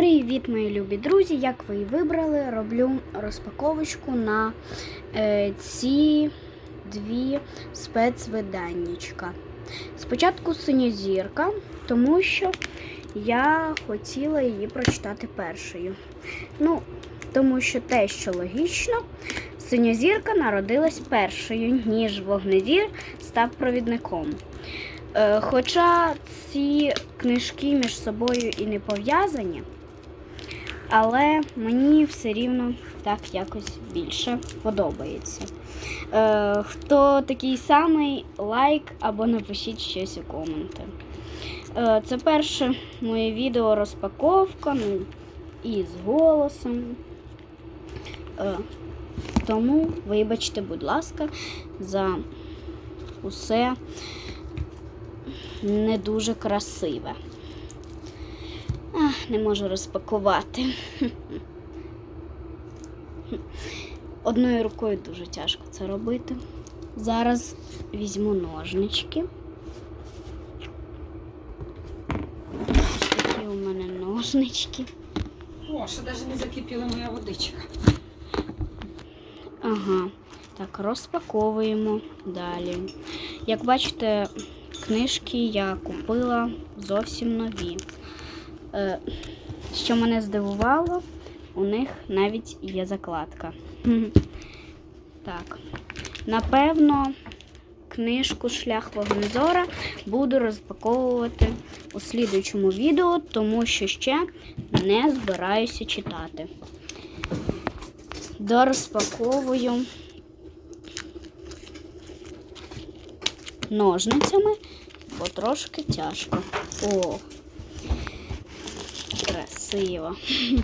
Привіт, мої любі друзі! Як ви і вибрали, роблю розпаковочку на е, ці дві спецвиданнячка. Спочатку синьозірка, тому що я хотіла її прочитати першою. Ну, тому що те, що логічно, синьозірка народилась першою, ніж вогнезір став провідником. Е, Хоча ці книжки між собою і не пов'язані, але мені все рівно так якось більше подобається. Е, хто такий самий, лайк або напишіть щось у коменти. Е, це перше моє відео розпаковка, ну і з голосом. Е, тому вибачте, будь ласка, за усе не дуже красиве. Не можу розпакувати. Одною рукою дуже тяжко це робити. Зараз візьму ножнички. Такі у мене ножнички. О, що навіть не закипіла моя водичка. Ага. Так, розпаковуємо далі. Як бачите, книжки я купила зовсім нові. Е, що мене здивувало, у них навіть є закладка. Так. Напевно, книжку Шлях вогнезора буду розпаковувати у слідуючому відео, тому що ще не збираюся читати. Дорозпаковую ножницями, бо трошки тяжко. О, красиво.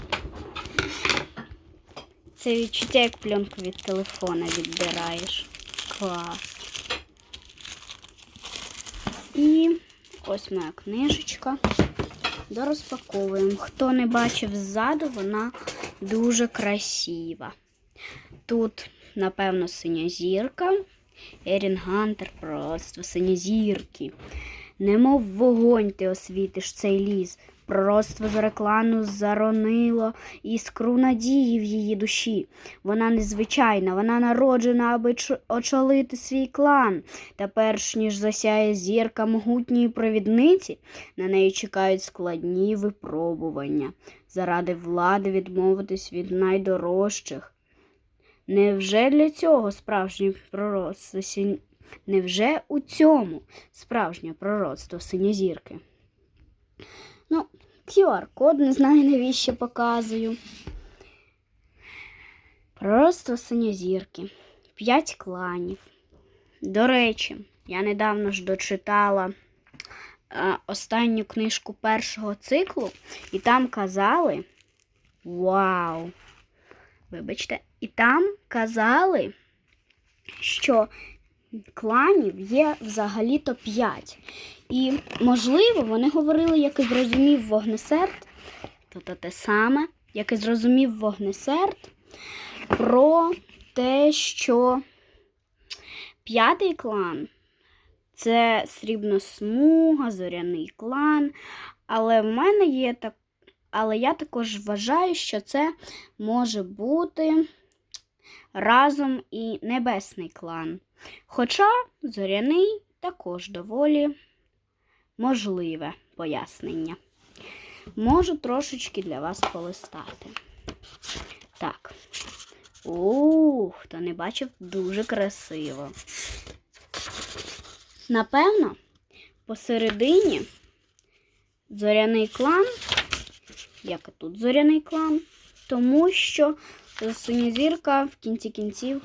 Це відчуття, як пленку від телефона відбираєш. Клас. І ось моя книжечка. Дорозпаковуємо. Хто не бачив ззаду, вона дуже красива. Тут, напевно, синя зірка. Ерін Гантер просто синьозірки. Немов вогонь ти освітиш цей ліс. Пророцтво зореклану заронило іскру надії в її душі. Вона незвичайна, вона народжена, аби очолити свій клан. Та перш ніж засяє зірка могутньої провідниці, на неї чекають складні випробування. Заради влади відмовитись від найдорожчих. Невже для цього справжнє пророцтво. Невже у цьому справжнє пророцтво синьозірки? Ну, QR-код не знаю, навіщо показую. Пророцтво синьозірки. П'ять кланів. До речі, я недавно ж дочитала е, останню книжку першого циклу, і там казали. Вау! Вибачте, і там казали, що кланів є взагалі-то 5. І, можливо, вони говорили, як і зрозумів вогнесерд, то то те саме, як і зрозумів вогнесерд, про те, що п'ятий клан це срібносмуга, зоряний клан. Але в мене є так. Але я також вважаю, що це може бути разом і небесний клан. Хоча зоряний також доволі можливе пояснення. Можу трошечки для вас полистати. Так. Ух, хто не бачив, дуже красиво. Напевно, посередині зоряний клан, як і тут зоряний клан, тому що синьозірка в кінці кінців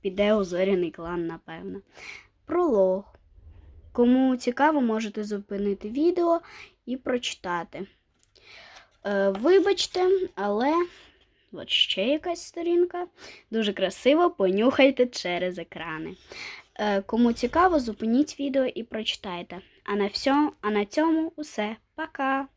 піде у зоряний клан, напевно. Пролог. Кому цікаво, можете зупинити відео і прочитати. Е, вибачте, але от ще якась сторінка. Дуже красиво, понюхайте через екрани. Е, кому цікаво, зупиніть відео і прочитайте. А на, всьому, а на цьому усе. Пока!